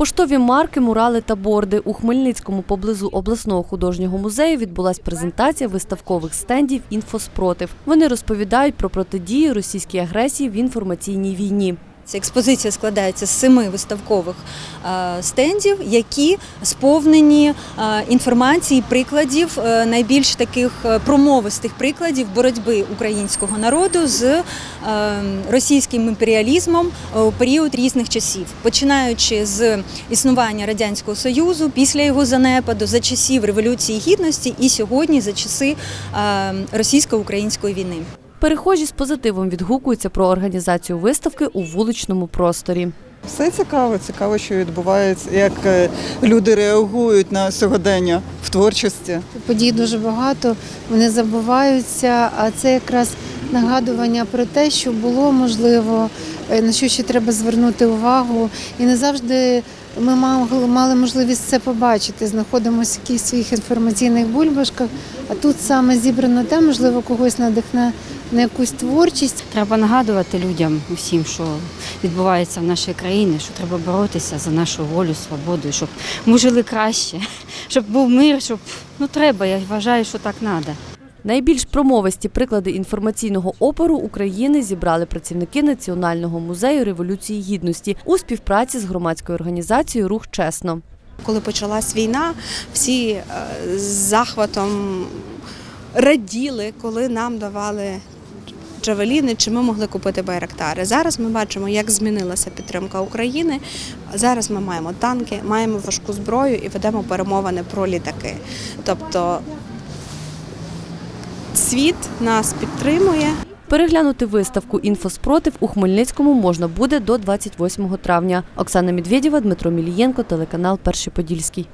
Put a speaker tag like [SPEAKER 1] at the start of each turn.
[SPEAKER 1] Поштові марки, мурали та борди. У Хмельницькому поблизу обласного художнього музею відбулась презентація виставкових стендів «Інфоспротив». Вони розповідають про протидію російській агресії в інформаційній війні.
[SPEAKER 2] Ця експозиція складається з семи виставкових е, стендів, які сповнені е, інформації, прикладів, е, найбільш таких промовистих прикладів боротьби українського народу з російським імперіалізмом у період різних часів, починаючи з існування радянського союзу, після його занепаду, за часів революції гідності і сьогодні за часи російсько-української війни.
[SPEAKER 1] Перехожі з позитивом відгукуються про організацію виставки у вуличному просторі.
[SPEAKER 3] Все цікаво, цікаво, що відбувається, як е, люди реагують на сьогодення в творчості.
[SPEAKER 4] Подій дуже багато, вони забуваються, а це якраз нагадування про те, що було можливо, е, на що ще треба звернути увагу. І не завжди ми мали мали можливість це побачити. Знаходимося в якихось своїх інформаційних бульбашках, а тут саме зібрано те, можливо, когось надихне на якусь творчість.
[SPEAKER 5] Треба нагадувати людям усім, що відбувається в нашій країні, що треба боротися за нашу волю, свободу, щоб ми жили краще, щоб був мир, щоб ну треба. Я вважаю, що так треба.
[SPEAKER 1] Найбільш промовисті приклади інформаційного опору України зібрали працівники Національного музею Революції Гідності у співпраці з громадською організацією Рух Чесно.
[SPEAKER 6] Коли почалась війна, всі е, з захватом раділи, коли нам давали джавеліни, чи ми могли купити байрактари. Зараз ми бачимо, як змінилася підтримка України. Зараз ми маємо танки, маємо важку зброю і ведемо перемовини про літаки. Тобто світ нас підтримує.
[SPEAKER 1] Переглянути виставку «Інфоспротив» у Хмельницькому можна буде до 28 травня. Оксана Медведєва, Дмитро Мілієнко, телеканал Перший Подільський.